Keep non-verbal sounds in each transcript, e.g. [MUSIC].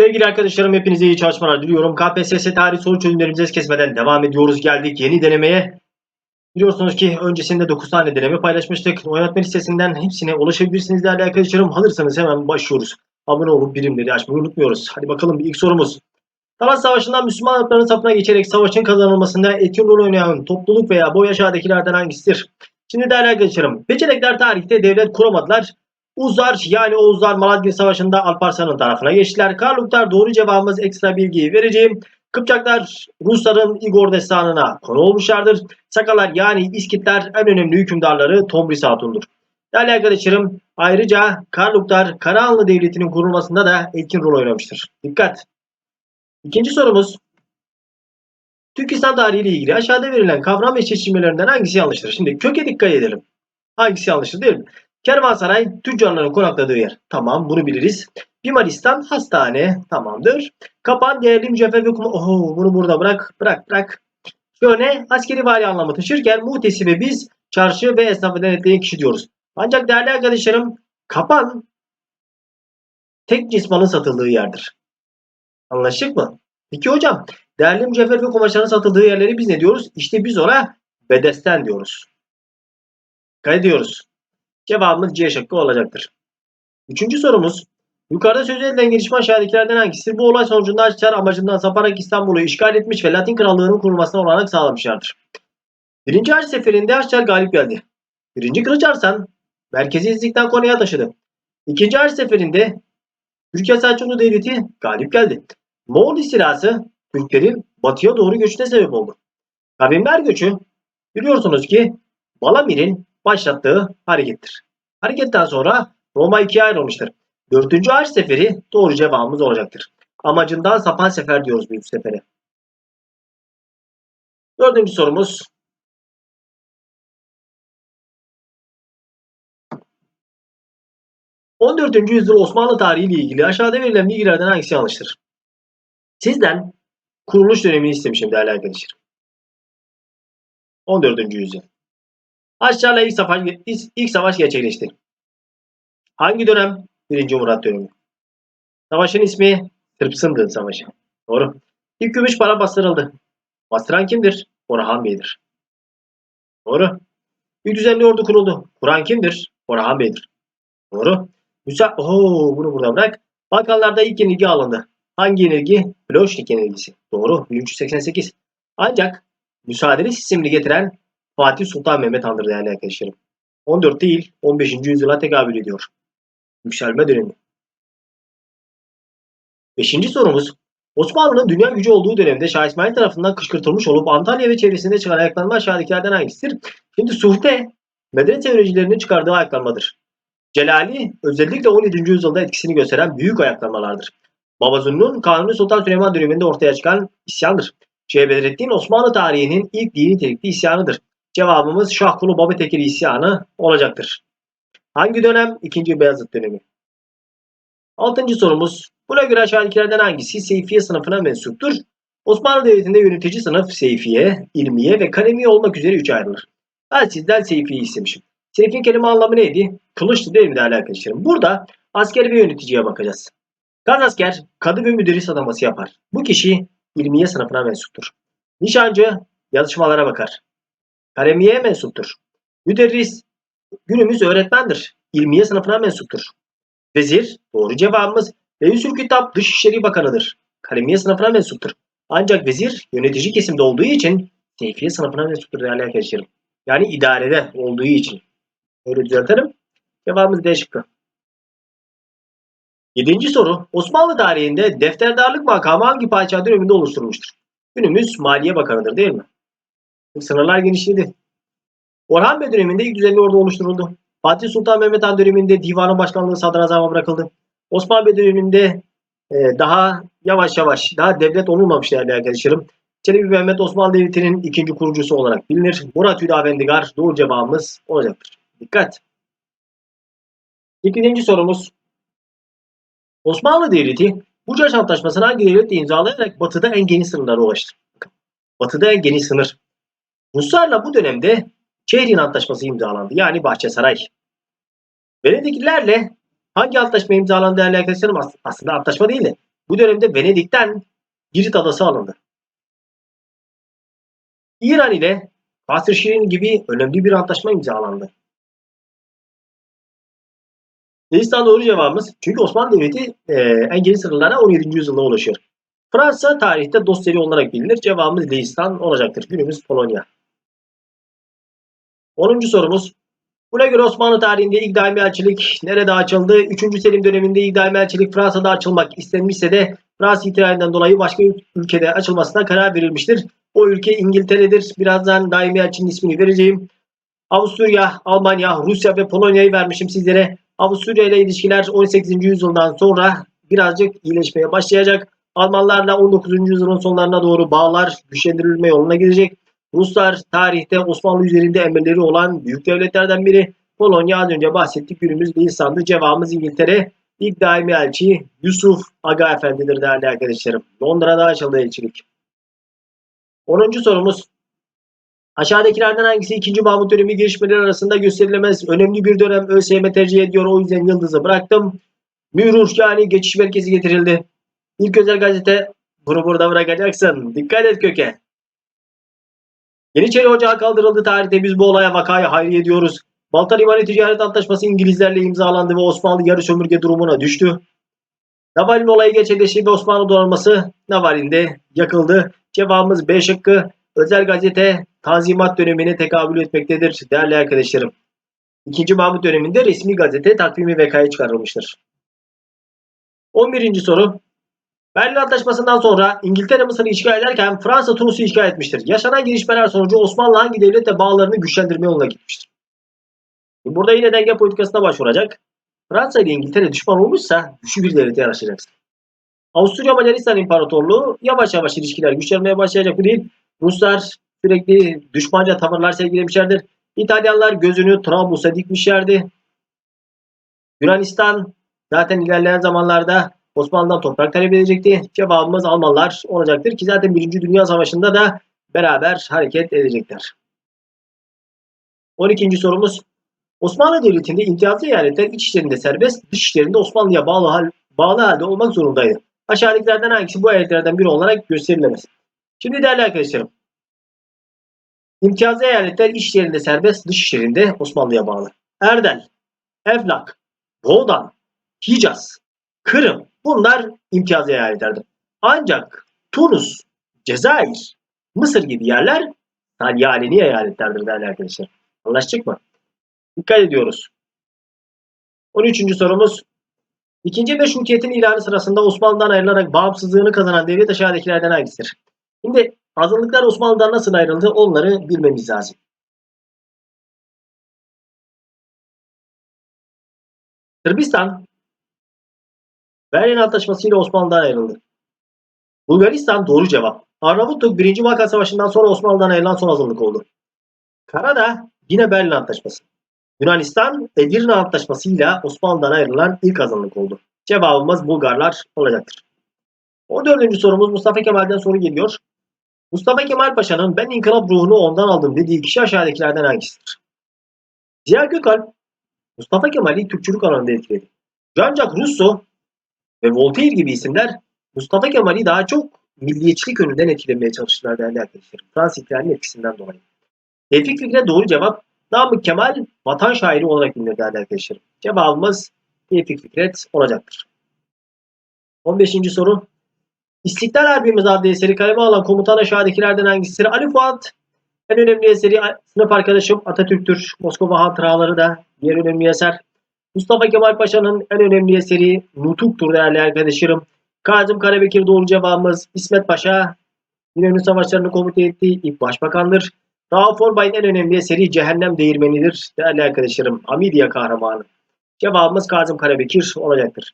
Sevgili arkadaşlarım hepinize iyi çalışmalar diliyorum. KPSS tarih soru çözümlerimize kesmeden devam ediyoruz. Geldik yeni denemeye. Biliyorsunuz ki öncesinde 9 tane deneme paylaşmıştık. Oynatma listesinden hepsine ulaşabilirsiniz değerli arkadaşlarım. Hazırsanız hemen başlıyoruz. Abone olup birimleri açmayı unutmuyoruz. Hadi bakalım bir ilk sorumuz. Talas Savaşı'ndan Müslüman halkların safına geçerek savaşın kazanılmasında etkin rol oynayan topluluk veya bu aşağıdakilerden hangisidir? Şimdi değerli arkadaşlarım, Beçenekler tarihte devlet kuramadılar. Uzlar yani Oğuzlar Malazgirt Savaşı'nda Alparslan'ın tarafına geçtiler. Karluklar doğru cevabımız ekstra bilgiyi vereceğim. Kıpçaklar Rusların Igor destanına konu olmuşlardır. Sakalar yani İskitler en önemli hükümdarları Tomris Hatun'dur. Değerli arkadaşlarım ayrıca Karluklar Karahanlı Devleti'nin kurulmasında da etkin rol oynamıştır. Dikkat! İkinci sorumuz Türkistan tarihi ile ilgili aşağıda verilen kavram ve çeşitlemelerinden hangisi yanlıştır? Şimdi köke dikkat edelim. Hangisi yanlıştır değil mi? Kervansaray tüccarların konakladığı yer. Tamam bunu biliriz. Bimaristan hastane. Tamamdır. Kapan değerli mücevher ve kuma. Oho bunu burada bırak. Bırak bırak. Şöyle askeri vali anlamı taşırken muhtesibe biz çarşı ve esnafı denetleyen kişi diyoruz. Ancak değerli arkadaşlarım kapan tek cismanın satıldığı yerdir. Anlaştık mı? Peki hocam değerli mücevher ve kumaşların satıldığı yerleri biz ne diyoruz? İşte biz ona bedesten diyoruz. Kaydediyoruz. Cevabımız C şıkkı olacaktır. Üçüncü sorumuz. Yukarıda söz edilen gelişme aşağıdakilerden hangisidir? Bu olay sonucunda Haçlılar amacından saparak İstanbul'u işgal etmiş ve Latin Krallığı'nın kurulmasına olanak sağlamışlardır. Birinci Haç seferinde Haçlılar galip geldi. Birinci Kılıç Arslan merkezi İznik'ten konuya taşıdı. İkinci Haç seferinde Türkiye Selçuklu Devleti galip geldi. Moğol istilası Türklerin batıya doğru göçüne sebep oldu. Kavimler göçü biliyorsunuz ki Balamir'in başlattığı harekettir. Hareketten sonra Roma ikiye ayrılmıştır. Dördüncü Haç Seferi doğru cevabımız olacaktır. Amacından sapan sefer diyoruz büyük sefere. Dördüncü sorumuz. ...14. yüzyıl Osmanlı tarihi ile ilgili aşağıda verilen bilgilerden hangisi yanlıştır? Sizden kuruluş dönemini istemişim değerli arkadaşlar. 14. yüzyıl. Haçlılarla ilk savaş, ilk savaş gerçekleşti. Hangi dönem? 1. Murat dönemi. Savaşın ismi Sırpsındı Savaşı. Doğru. İlk gümüş para bastırıldı. Bastıran kimdir? Orhan Bey'dir. Doğru. Bir düzenli ordu kuruldu. Kur'an kimdir? Orhan Bey'dir. Doğru. Müsa Oho, bunu burada bırak. Balkanlarda ilk yenilgi alındı. Hangi yenilgi? Ploşnik yenilgisi. Doğru. 1388. Ancak müsaadeli sistemini getiren Fatih Sultan Mehmet Han'dır değerli arkadaşlarım. 14 değil 15. yüzyıla tekabül ediyor. Yükselme dönemi. Beşinci sorumuz. Osmanlı'nın dünya gücü olduğu dönemde Şah İsmail tarafından kışkırtılmış olup Antalya ve çevresinde çıkan ayaklanma aşağıdakilerden hangisidir? Şimdi Suhte medeniyet teoricilerinin çıkardığı ayaklanmadır. Celali özellikle 17. yüzyılda etkisini gösteren büyük ayaklanmalardır. Babazun'un Kanuni Sultan Süleyman döneminde ortaya çıkan isyandır. Şeyh Bedrettin Osmanlı tarihinin ilk dini nitelikli isyanıdır. Cevabımız Şahkulu Babatekir isyanı olacaktır. Hangi dönem? İkinci Beyazıt dönemi. Altıncı sorumuz. Buna göre aşağıdakilerden hangisi Seyfiye sınıfına mensuptur? Osmanlı Devleti'nde yönetici sınıf Seyfiye, İlmiye ve Kalemiye olmak üzere üç ayrılır. Ben sizden Seyfiye'yi istemişim. Seyfi'nin kelime anlamı neydi? Kılıçtı değil mi değerli arkadaşlarım? Burada asker ve yöneticiye bakacağız. Gaz asker kadı ve müderris adaması yapar. Bu kişi ilmiye sınıfına mensuptur. Nişancı yazışmalara bakar. Kalemiye mensuptur. Müderris günümüz öğretmendir. İlmiye sınıfına mensuptur. Vezir doğru cevabımız Reisül Kitap Dışişleri Bakanı'dır. Kalemiye sınıfına mensuptur. Ancak vezir yönetici kesimde olduğu için Seyfiye sınıfına mensuptur değerli arkadaşlarım. Yani idarede olduğu için. Öyle düzeltelim. Cevabımız D şıkkı. Yedinci soru. Osmanlı tarihinde defterdarlık makamı hangi padişah döneminde oluşturulmuştur? Günümüz Maliye Bakanı'dır değil mi? Sınırlar genişledi. Orhan Bey döneminde ilk düzenli ordu oluşturuldu. Fatih Sultan Mehmet Han döneminde divanın başkanlığı sadrazama bırakıldı. Osman Bey döneminde e, daha yavaş yavaş, daha devlet olmamış değerli arkadaşlarım. Çelebi Mehmet Osmanlı Devleti'nin ikinci kurucusu olarak bilinir. Murat Hüdavendigar doğru cevabımız olacaktır. Dikkat! İkinci sorumuz. Osmanlı Devleti Bucaş Antlaşması'nı hangi devletle imzalayarak batıda en geniş sınırlara ulaştı? Batıda en geniş sınır. Ruslarla bu dönemde Çehrin Antlaşması imzalandı. Yani Bahçesaray. Venediklilerle hangi antlaşma imzalandı değerli arkadaşlarım? Aslında antlaşma değil de bu dönemde Venedik'ten Girit adası alındı. İran ile Kasr Şirin gibi önemli bir antlaşma imzalandı. Leistan doğru cevabımız. Çünkü Osmanlı Devleti e, en geniş sınırlara 17. yüzyılda ulaşıyor. Fransa tarihte dost seri olarak bilinir. Cevabımız Leistan olacaktır. Günümüz Polonya. 10. sorumuz. Buna göre Osmanlı tarihinde ilk daimi elçilik nerede açıldı? 3. Selim döneminde ilk daimi elçilik Fransa'da açılmak istenmişse de Fransa ihtilalinden dolayı başka ülkede açılmasına karar verilmiştir. O ülke İngiltere'dir. Birazdan daimi elçinin ismini vereceğim. Avusturya, Almanya, Rusya ve Polonya'yı vermişim sizlere. Avusturya ile ilişkiler 18. yüzyıldan sonra birazcık iyileşmeye başlayacak. Almanlarla 19. yüzyılın sonlarına doğru bağlar güçlendirilme yoluna gidecek. Ruslar tarihte Osmanlı üzerinde emelleri olan büyük devletlerden biri. Polonya az önce bahsettik günümüz Nisan'dı. Cevabımız İngiltere. İlk daimi elçi Yusuf Aga Efendi'dir değerli arkadaşlarım. Londra'da açıldı elçilik. 10. sorumuz. Aşağıdakilerden hangisi 2. Mahmut dönemi gelişmeleri arasında gösterilemez? Önemli bir dönem ÖSYM tercih ediyor. O yüzden yıldızı bıraktım. Mührur yani geçiş merkezi getirildi. İlk özel gazete bunu burada bırakacaksın. Dikkat et köke. Yeniçeri Ocağı kaldırıldı tarihte biz bu olaya vakaya hayriye diyoruz. Balta Limanı Ticaret Antlaşması İngilizlerle imzalandı ve Osmanlı yarı sömürge durumuna düştü. Navalin olayı gerçekleşti ve Osmanlı donanması Navalin'de yakıldı. Cevabımız B şıkkı. Özel gazete Tanzimat dönemine tekabül etmektedir değerli arkadaşlarım. İkinci Mahmut döneminde resmi gazete takvimi vekaya çıkarılmıştır. 11. soru. Berlin Antlaşması'ndan sonra İngiltere Mısır'ı işgal ederken Fransa Tunus'u işgal etmiştir. Yaşanan gelişmeler sonucu Osmanlı hangi devletle bağlarını güçlendirme yoluna gitmiştir? Burada yine denge politikasına başvuracak. Fransa ile İngiltere düşman olmuşsa güçlü bir devlete yaraşacaksın. Avusturya Macaristan İmparatorluğu yavaş yavaş ilişkiler güçlenmeye başlayacak bu değil. Ruslar sürekli düşmanca tavırlar sergilemişlerdir. İtalyanlar gözünü Trablus'a dikmişlerdi. Yunanistan zaten ilerleyen zamanlarda Osmanlı'dan toprak talep edecekti. Cevabımız Almanlar olacaktır ki zaten 1. Dünya Savaşı'nda da beraber hareket edecekler. 12. sorumuz. Osmanlı Devleti'nde imtiyazlı eyaletler iç işlerinde serbest, dış işlerinde Osmanlı'ya bağlı, hal, bağlı halde olmak zorundaydı. Aşağıdakilerden hangisi bu eyaletlerden biri olarak gösterilemez? Şimdi değerli arkadaşlarım. İmtiyazlı eyaletler iç işlerinde serbest, dış işlerinde Osmanlı'ya bağlı. Erdel, Evlak, Boğdan, Hicaz, Kırım bunlar imtiyazlı eyaletlerdir. Ancak Tunus, Cezayir, Mısır gibi yerler talyalini eyaletlerdir değerli arkadaşlar. Anlaştık mı? Dikkat ediyoruz. 13. sorumuz. İkinci meşrutiyetin ilanı sırasında Osmanlı'dan ayrılarak bağımsızlığını kazanan devlet aşağıdakilerden hangisidir? Şimdi azınlıklar Osmanlı'dan nasıl ayrıldı onları bilmemiz lazım. Sırbistan Berlin Antlaşması ile Osmanlı'dan ayrıldı. Bulgaristan doğru cevap. Arnavutluk 1. Balkan Savaşı'ndan sonra Osmanlı'dan ayrılan son azınlık oldu. Karadağ yine Berlin Antlaşması. Yunanistan Edirne Antlaşması ile Osmanlı'dan ayrılan ilk azınlık oldu. Cevabımız Bulgarlar olacaktır. 14. sorumuz Mustafa Kemal'den soru geliyor. Mustafa Kemal Paşa'nın ben inkılap ruhunu ondan aldım dediği kişi aşağıdakilerden hangisidir? Ziya Gökalp Mustafa Kemal'i Türkçülük alanında etkiledi. Jean-Jacques Rousseau ve Voltaire gibi isimler Mustafa Kemal'i daha çok milliyetçilik yönünden etkilemeye çalıştılar değerli arkadaşlar. Fransız ihtilalinin etkisinden dolayı. Tevfik Fikret doğru cevap. Namık Kemal vatan şairi olarak bilinir değerli arkadaşlar. Cevabımız Tevfik Fikret olacaktır. 15. soru. İstiklal Harbimiz adlı eseri kaleme alan komutan aşağıdakilerden hangisidir? Ali Fuat en önemli eseri sınıf arkadaşım Atatürk'tür. Moskova Hatıraları da diğer önemli eser. Mustafa Kemal Paşa'nın en önemli eseri Nutuk'tur değerli arkadaşlarım. Kazım Karabekir doğru cevabımız. İsmet Paşa İnönü Savaşları'nı komuta ettiği ilk başbakandır. Rauf Orbay'ın en önemli eseri Cehennem Değirmenidir değerli arkadaşlarım. Hamidiye kahramanı. Cevabımız Kazım Karabekir olacaktır.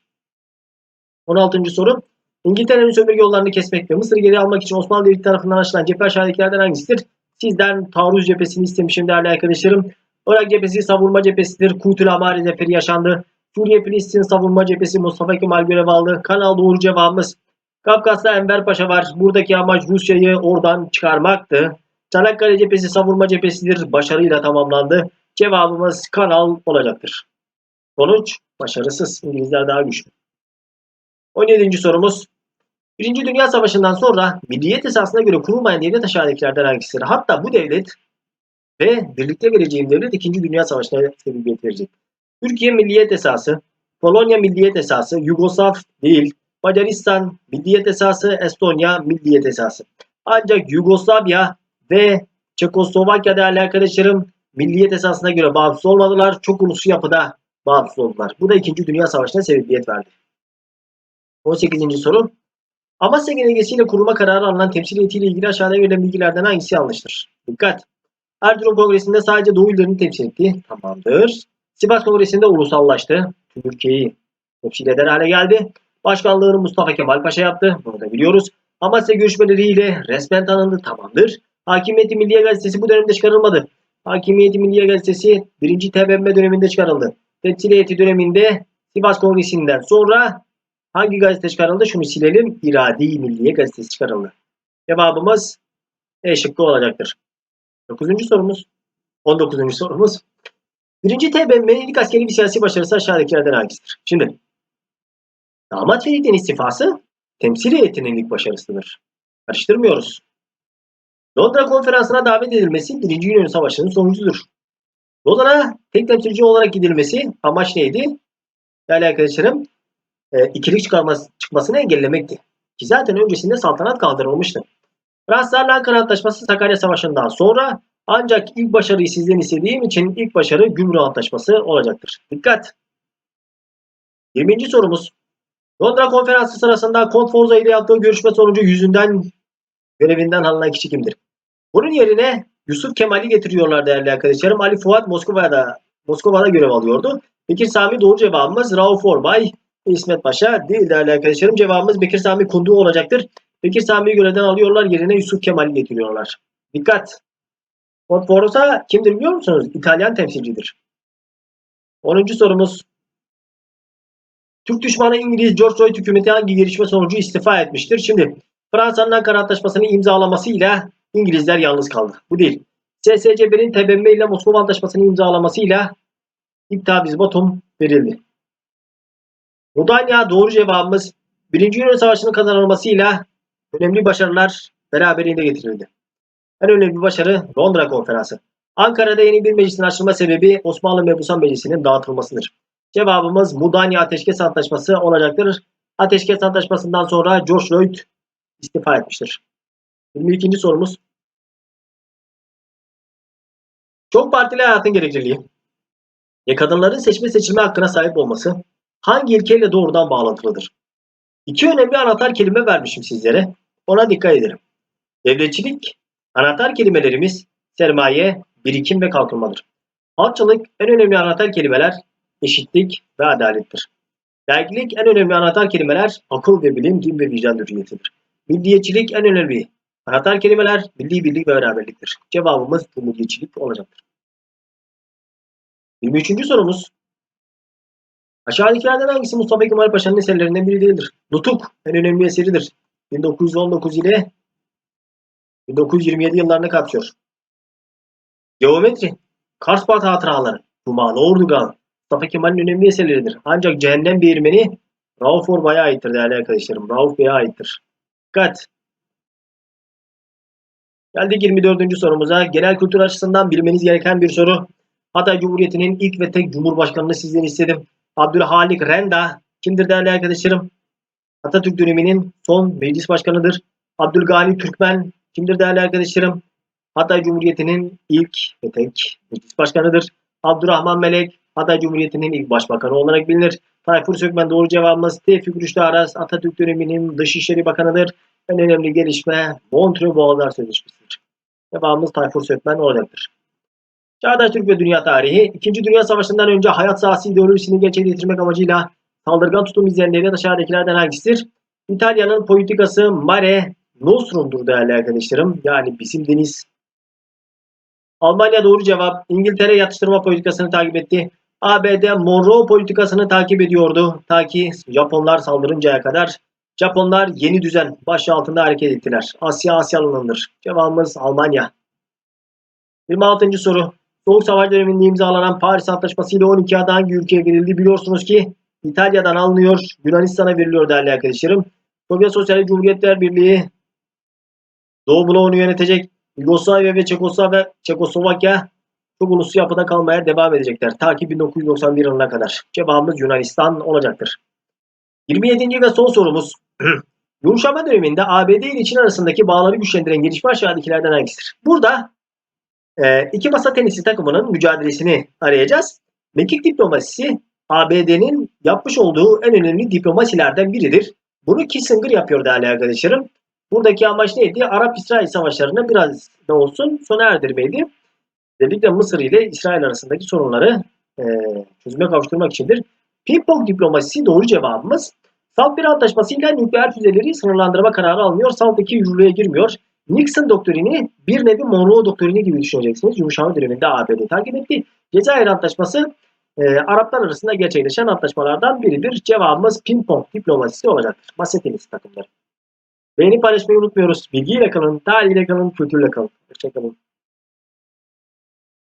16. soru. İngiltere'nin sömürge yollarını kesmek ve Mısır'ı geri almak için Osmanlı Devleti tarafından açılan cephe aşağıdakilerden hangisidir? Sizden taarruz cephesini istemişim değerli arkadaşlarım. Irak cephesi savunma cephesidir. Kutül Amari zaferi yaşandı. Suriye Filistin savunma cephesi Mustafa Kemal görev aldı. Kanal doğru cevabımız. Kafkas'ta Enver Paşa var. Buradaki amaç Rusya'yı oradan çıkarmaktı. Çanakkale cephesi savunma cephesidir. Başarıyla tamamlandı. Cevabımız kanal olacaktır. Sonuç başarısız. İngilizler daha güçlü. 17. sorumuz. Birinci Dünya Savaşı'ndan sonra milliyet esasına göre kurulmayan devlet aşağıdakilerden hangisidir? Hatta bu devlet ve birlikte vereceğim devlet 2. Dünya Savaşı'na sebebiyet verecek. Türkiye Milliyet Esası, Polonya Milliyet Esası, Yugoslav değil, Macaristan Milliyet Esası, Estonya Milliyet Esası. Ancak Yugoslavya ve Çekoslovakya değerli arkadaşlarım milliyet esasına göre bağımsız olmadılar. Çok uluslu yapıda bağımsız oldular. Bu da 2. Dünya Savaşı'na sebebiyet verdi. 18. soru. Amasya Genelgesi'yle kurulma kararı alınan temsil heyetiyle ilgili aşağıda verilen bilgilerden hangisi yanlıştır? Dikkat! Erzurum Kongresi'nde sadece Doğu illerini temsil etti. Tamamdır. Sivas Kongresi'nde ulusallaştı. Tüm ülkeyi temsil eder hale geldi. Başkanlığını Mustafa Kemal Paşa yaptı. Bunu da biliyoruz. Amasya görüşmeleriyle resmen tanındı. Tamamdır. Hakimiyeti Milliye Gazetesi bu dönemde çıkarılmadı. Hakimiyeti Milliye Gazetesi 1. TBMM döneminde çıkarıldı. Temsil heyeti döneminde Sivas Kongresi'nden sonra hangi gazete çıkarıldı? Şunu silelim. İradi Milliye Gazetesi çıkarıldı. Cevabımız E şıkkı olacaktır. 9. sorumuz. 19. sorumuz. 1. TBMM'nin ilk askeri bir siyasi başarısı aşağıdakilerden hangisidir? Şimdi damat Ferit'in istifası temsil heyetinin ilk başarısıdır. Karıştırmıyoruz. Londra konferansına davet edilmesi 1. Yunan Savaşı'nın sonucudur. Lozan'a tek temsilci olarak gidilmesi amaç neydi? Değerli arkadaşlarım, e, ikilik çıkarması, çıkmasını engellemekti. Ki zaten öncesinde saltanat kaldırılmıştı. Fransızlarla Ankara Antlaşması Sakarya Savaşı'ndan sonra ancak ilk başarıyı sizden istediğim için ilk başarı Gümrük Antlaşması olacaktır. Dikkat! 20. sorumuz. Londra Konferansı sırasında Kont Forza ile yaptığı görüşme sonucu yüzünden görevinden alınan kişi kimdir? Bunun yerine Yusuf Kemal'i getiriyorlar değerli arkadaşlarım. Ali Fuat Moskova'da Moskova'da görev alıyordu. Bekir Sami doğru cevabımız Rauf Orbay, İsmet Paşa değil değerli arkadaşlarım. Cevabımız Bekir Sami Kundu olacaktır. Bekir Sami'yi görevden alıyorlar. Yerine Yusuf Kemal'i getiriyorlar. Dikkat! Conforza kimdir biliyor musunuz? İtalyan temsilcidir. 10. sorumuz. Türk düşmanı İngiliz George Lloyd hükümeti hangi gelişme sonucu istifa etmiştir? Şimdi Fransa'nın Ankara Antlaşması'nı imzalamasıyla İngilizler yalnız kaldı. Bu değil. SSCB'nin TBMM ile Moskova Antlaşması'nı imzalamasıyla İptabiz Batum verildi. Mudanya doğru cevabımız 1. Yunan Savaşı'nın kazanılmasıyla önemli başarılar beraberinde getirildi. En önemli başarı Londra Konferansı. Ankara'da yeni bir meclisin açılma sebebi Osmanlı Mebusan Meclisi'nin dağıtılmasıdır. Cevabımız Mudanya Ateşkes Antlaşması olacaktır. Ateşkes Antlaşması'ndan sonra George Lloyd istifa etmiştir. 22. sorumuz. Çok partili hayatın gerekliliği ve kadınların seçme seçilme hakkına sahip olması hangi ilkeyle doğrudan bağlantılıdır? İki önemli anahtar kelime vermişim sizlere. Ona dikkat edelim. Devletçilik, anahtar kelimelerimiz sermaye, birikim ve kalkınmadır. Halkçılık en önemli anahtar kelimeler eşitlik ve adalettir. Dergilik en önemli anahtar kelimeler akıl ve bilim, din ve vicdan hürriyetidir. Milliyetçilik en önemli anahtar kelimeler milli birlik ve beraberliktir. Cevabımız bu milliyetçilik olacaktır. 23. sorumuz. Aşağıdakilerden hangisi Mustafa Kemal Paşa'nın eserlerinden biri değildir? Nutuk en önemli eseridir. 1919 ile 1927 yıllarını kapsıyor. Geometri, Karspat hatıraları, Kumalı Ordugan, Mustafa Kemal'in önemli eserleridir. Ancak Cehennem Değirmeni Rauf Orbay'a aittir değerli arkadaşlarım. Rauf Bey'e aittir. Dikkat! Geldik 24. sorumuza. Genel kültür açısından bilmeniz gereken bir soru. Hatay Cumhuriyeti'nin ilk ve tek Cumhurbaşkanını sizden istedim. Abdülhalik Renda kimdir değerli arkadaşlarım? Atatürk döneminin son meclis başkanıdır. Abdülgani Türkmen kimdir değerli arkadaşlarım? Hatay Cumhuriyeti'nin ilk ve tek meclis başkanıdır. Abdurrahman Melek Hatay Cumhuriyeti'nin ilk başbakanı olarak bilinir. Tayfur Sökmen doğru cevabımız Tevfik Rüştü Aras Atatürk döneminin Dışişleri Bakanıdır. En önemli gelişme Montreux Boğazlar Sözleşmesi'dir. Cevabımız Tayfur Sökmen olacaktır. Çağdaş Türk ve Dünya Tarihi, İkinci Dünya Savaşı'ndan önce hayat sahası ideolojisini gerçekleştirmek amacıyla saldırgan tutum izleyen devlet aşağıdakilerden hangisidir? İtalya'nın politikası Mare Nostrum'dur değerli arkadaşlarım. Yani bizim deniz. Almanya doğru cevap. İngiltere yatıştırma politikasını takip etti. ABD Monroe politikasını takip ediyordu. Ta ki Japonlar saldırıncaya kadar. Japonlar yeni düzen başı altında hareket ettiler. Asya Asyalı'nındır. Cevabımız Almanya. 26. soru. Soğuk Savaş döneminde imzalanan Paris Antlaşması ile 12 ada hangi ülkeye verildi biliyorsunuz ki İtalya'dan alınıyor, Yunanistan'a veriliyor değerli arkadaşlarım. Sovyet Sosyalist Cumhuriyetler Birliği Doğu bloğunu yönetecek Yugoslavya ve Çekoslovakya, Çekoslovakya çok uluslu yapıda kalmaya devam edecekler. Ta ki 1991 yılına kadar. Cevabımız Yunanistan olacaktır. 27. ve son sorumuz. [CLEARS THROAT] Yumuşama döneminde ABD ile Çin arasındaki bağları güçlendiren gelişme aşağıdakilerden hangisidir? Burada e, iki masa tenisi takımının mücadelesini arayacağız. Mekik diplomasisi ABD'nin yapmış olduğu en önemli diplomasilerden biridir. Bunu Kissinger yapıyor değerli arkadaşlarım. Buradaki amaç neydi? Arap-İsrail savaşlarını biraz da olsun sona erdirmeydi. Özellikle Mısır ile İsrail arasındaki sorunları e, çözüme kavuşturmak içindir. Ping-pong diplomasisi doğru cevabımız. SALT 1 antlaşmasıyla nükleer füzeleri sınırlandırma kararı alınıyor. SALT 2 yürürlüğe girmiyor. Nixon doktrini bir nevi Monroe doktrini gibi düşüneceksiniz. Yumuşama döneminde ABD takip etti. Cezayir Antlaşması e, Araplar arasında gerçekleşen antlaşmalardan biridir. Cevabımız ping-pong diplomasisi olacaktır. Masa tenisi takımları. Beğeni paylaşmayı unutmuyoruz. Bilgiyle kalın, tarihiyle kalın, kültürle kalın. Hoşçakalın.